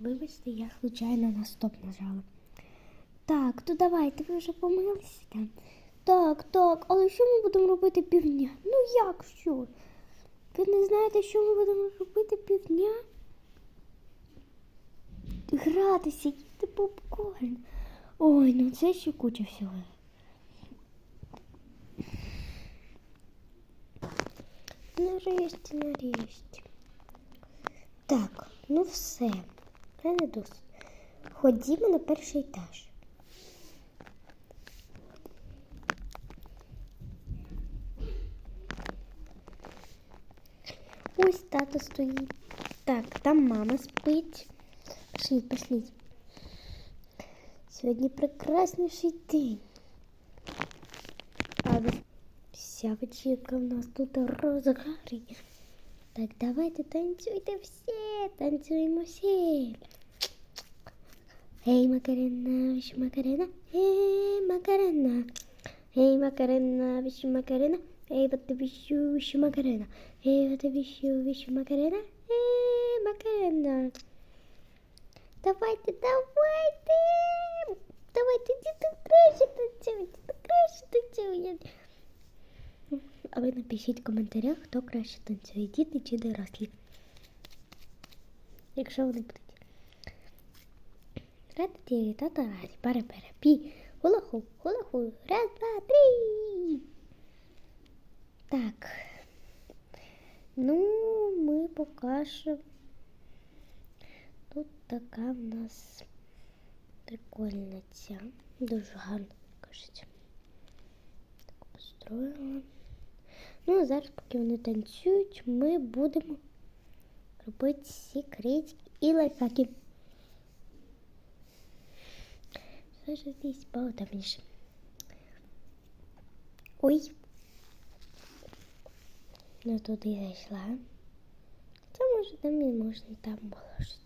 Вибачте, я случайно на стоп нажала. Так, то давайте, ви вже помилися. Так, так, але що ми будемо робити півдня? Ну як що? Ви не знаєте, що ми будемо робити півдня? Гратися, їсти попкорн. Ой, ну це ще куча всього. Нарешті, нарешті. Так, ну все. Мене досить. Ходімо на перший етаж. Ось тато стоїть. Так, там мама спить. Пошліть, пошліть. Сьогодні прекрасніший день. Вся вечірка в нас тут у розгарі. Так, давайте танцюйте всі, танцюємо всі. Ей, Макарена, віч Макарена, ей, Макарена. Ей, Макарена, віч Макарена, ей, вот віщу, віч Макарена. Ей, вот віщу, віч Макарена, ей, Макарена. Давайте, давайте. Давайте, діти, краще танцюйте, краще танцюйте. А ви напишіть в коментарях, хто краще танцює, діти чи дорослі. Якщо вони будуть. Раз, три, тата, раз, пара, пара, пі, хула-ху, раз, два, три. Так. Ну, ми покажемо. Тут така в нас прикольна ця. Дуже гарно, кажеться. Так построїла. Ну, а зараз, поки вони танцюють, ми будемо робити секретики і лайфхаки. Ж здесь поутомніше. Ой. Ну тут туди зайшла. Це може там і можна там було щось.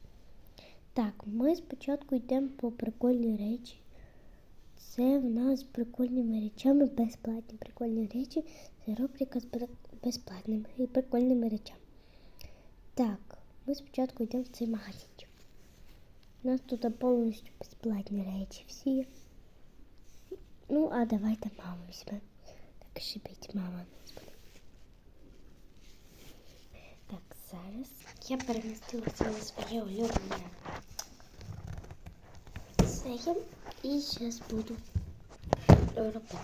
Так, ми спочатку йдемо по прикольні речі. Це в нас прикольними речами безплатні прикольні речі. Це рубрика з безплатними і прикольними речами. Так, ми спочатку йдемо в цей магазинчик. У нас тут повністю безплатні речі всі. Ну, а давайте маму візьмемо. Так шипить мама. Господи. Так, зараз я перемістилася на своє улюблене. Це я і зараз буду робити.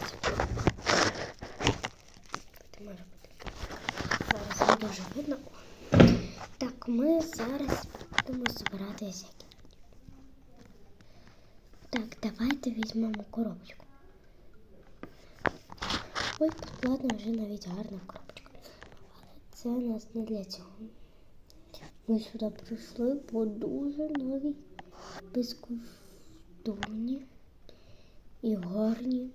Будемо робити. Зараз не дуже видно. Так, ми зараз будемо збирати всякі. Так, давайте візьмемо коробочку. Ой, тут ладно, вже навіть гарна коробочка. Але це у нас не для цього. Ми сюди прийшли по дуже новій безкоштовні і гарні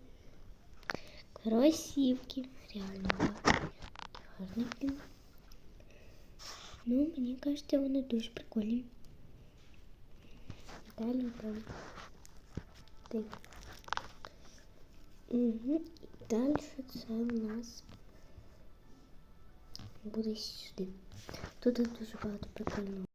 кросівки. Реально гарні. Ну, мені кажеться, вони дуже прикольні. Далі там. Ти. Угу. І далі це у нас буде сюди. Тут дуже багато прикольного.